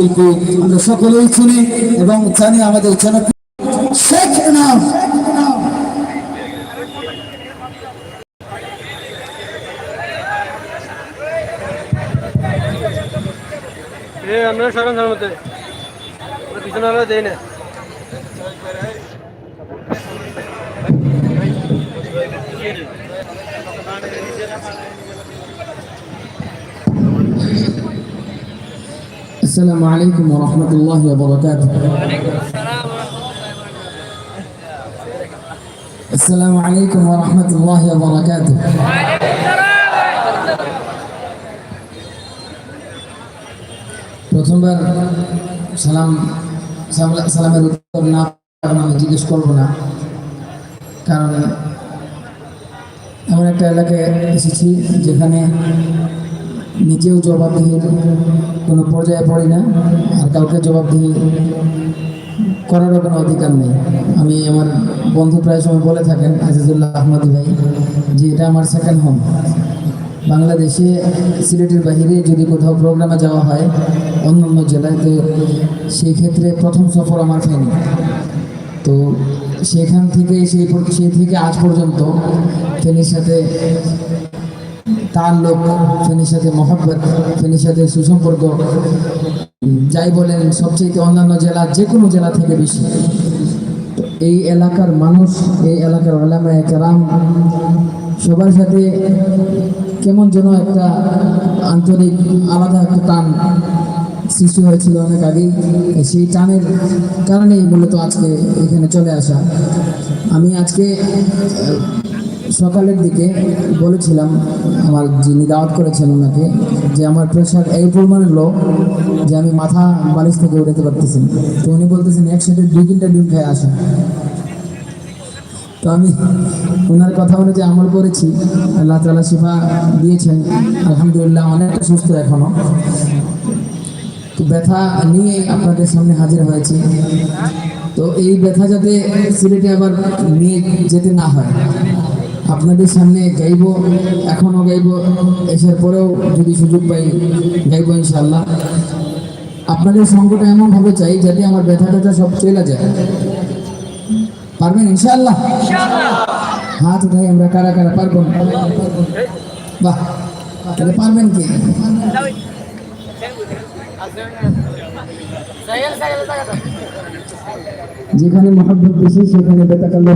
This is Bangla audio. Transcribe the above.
আমরা সকলেই চিনি এবং জানি আমাদের জনপ্রিয় শেখ নাম পিছনে দেই না। السلام عليكم ورحمة الله وبركاته السلام عليكم ورحمة الله وبركاته প্রথমবার সালাম সালাম- সালামের উত্তর না কারণ আমি জিজ্ঞেস করবো না কারণ এমন একটা এলাকায় এসেছি যেখানে নিজেও জবাবদিহির কোনো পর্যায়ে পড়ি না, আর কাউকে জবাবদিহি করারও কোনো অধিকার নেই। আমি আমার বন্ধু প্রায় সময় বলে থাকেন, আজিজুল্লাহ আহমদ ভাই, যে এটা আমার সেকেন্ড হোম বাংলাদেশে সিলেটের বাইরে যদি কোথাও প্রোগ্রামে যাওয়া হয় অন্য অন্য জেলায়, তো সেই ক্ষেত্রে প্রথম সফর আমার ফেনি তো সেখান থেকে, সেই সেই থেকে আজ পর্যন্ত ফেনীর সাথে তার লোক ফেনীর সাথে মহব্বত, ফেনীর সাথে সুসম্পর্ক। যাই বলেন সবচেয়ে অন্যান্য জেলা যে কোনো জেলা থেকে বেশি। এই এলাকার মানুষ, এই এলাকার ওলামা একরাম সবার সাথে কেমন যেন একটা আন্তরিক, আলাদা একটা টান সৃষ্টি হয়েছিল অনেক আগেই। সেই টানের কারণেই মূলত আজকে এখানে চলে আসা। আমি আজকে সকালের দিকে বলেছিলাম, আমার যিনি দাওয়াত করেছেন ওনাকে, যে আমার প্রেশার এই পরিমাণে লো যে আমি মাথা বালিশ থেকে উঠাতে পারতেছি তো উনি বলতেছেন, একসাথে দুই তিনটা ডিম খেয়ে আসা তো আমি ওনার কথা অনুযায়ী আমল করেছি, আল্লাহ তালা শিফা দিয়েছেন, আলহামদুলিল্লাহ অনেকটা সুস্থ এখনও। তো ব্যথা নিয়ে আপনাদের সামনে হাজির হয়েছি। তো এই ব্যথা যাতে সিলেটে আবার নিয়ে যেতে না হয় আপনাদের সামনে গাইব এখনও গাইব এসার পরেও যদি সুযোগ পাই গাইব ইনশাল্লাহ আপনাদের সঙ্গটা এমনভাবে চাই যাতে আমার ব্যথা ট্যাথা সব চলে যায়। পারবেন ইনশাল্লাহ হাত উঠাই আমরা কারা কারা পারব? বাহ তাহলে পারবেন কি? যেখানে মহাব্বত বেশি সেখানে বেতাকাল্য